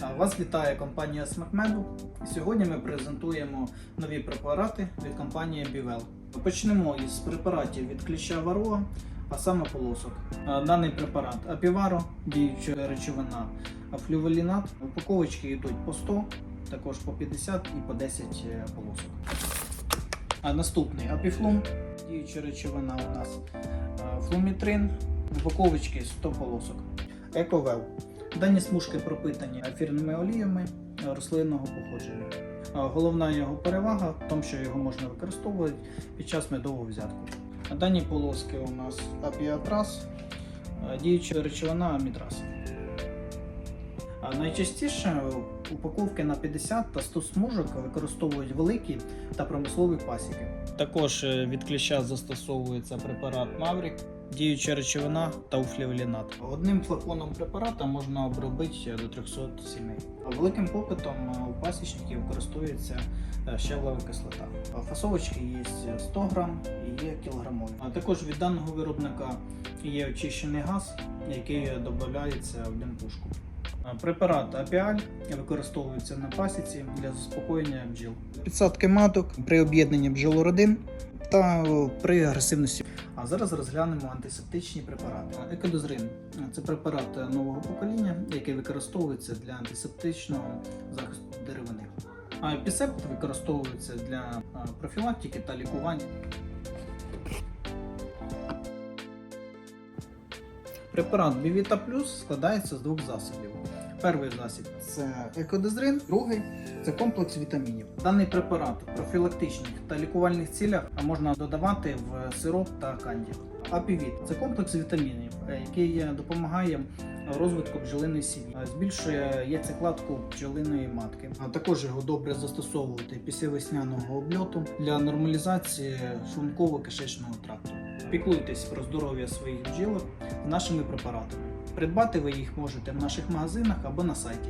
Вас вітає компанія Смакмеду. І Сьогодні ми презентуємо нові препарати від компанії Бівел. Почнемо із препаратів від кліща варова, а саме полосок. Даний препарат Апіваро, діюча речовина флювелінат. Упаковочки йдуть по 100, також по 50 і по 10 полосок. А наступний апіфлум, діюча речовина у нас флумітрин, упаковочки 100 полосок. Ековел. Дані смужки пропитані ефірними оліями рослинного походження. Головна його перевага в тому, що його можна використовувати під час медового взятку. Дані полоски у нас апіатрас, діюча речовина амітрас. А Найчастіше упаковки на 50 та 100 смужок використовують великі та промислові пасіки. Також е, від кліща застосовується препарат Маврік, діюча речовина та уфлівелінат. Одним флаконом препарата можна обробити до 300 сімей. Великим попитом е, у пасічників користується е, щавлова кислота. А Фасовочки є 100 грам і є кілограмові. А також від даного виробника є очищений газ, який додається в димпушку. Препарат Апіаль використовується на пасіці для заспокоєння бджіл. Підсадки маток при об'єднанні бджолородин та при агресивності. А зараз розглянемо антисептичні препарати. Екодозрин це препарат нового покоління, який використовується для антисептичного захисту деревини. А епісепт використовується для профілактики та лікування. Препарат Бівіта Плюс складається з двох засобів. Перший засіб це екодезрин, другий це комплекс вітамінів. Даний препарат в профілактичних та лікувальних цілях можна додавати в сироп та канді. Апівіт це комплекс вітамінів, який допомагає розвитку бджолиної сім'ї, збільшує яйцекладку бджолиної матки. А також його добре застосовувати після весняного обльоту для нормалізації шлунково-кишечного тракту. Піклуйтесь про здоров'я своїх бджілок з нашими препаратами. Придбати ви їх можете в наших магазинах або на сайті.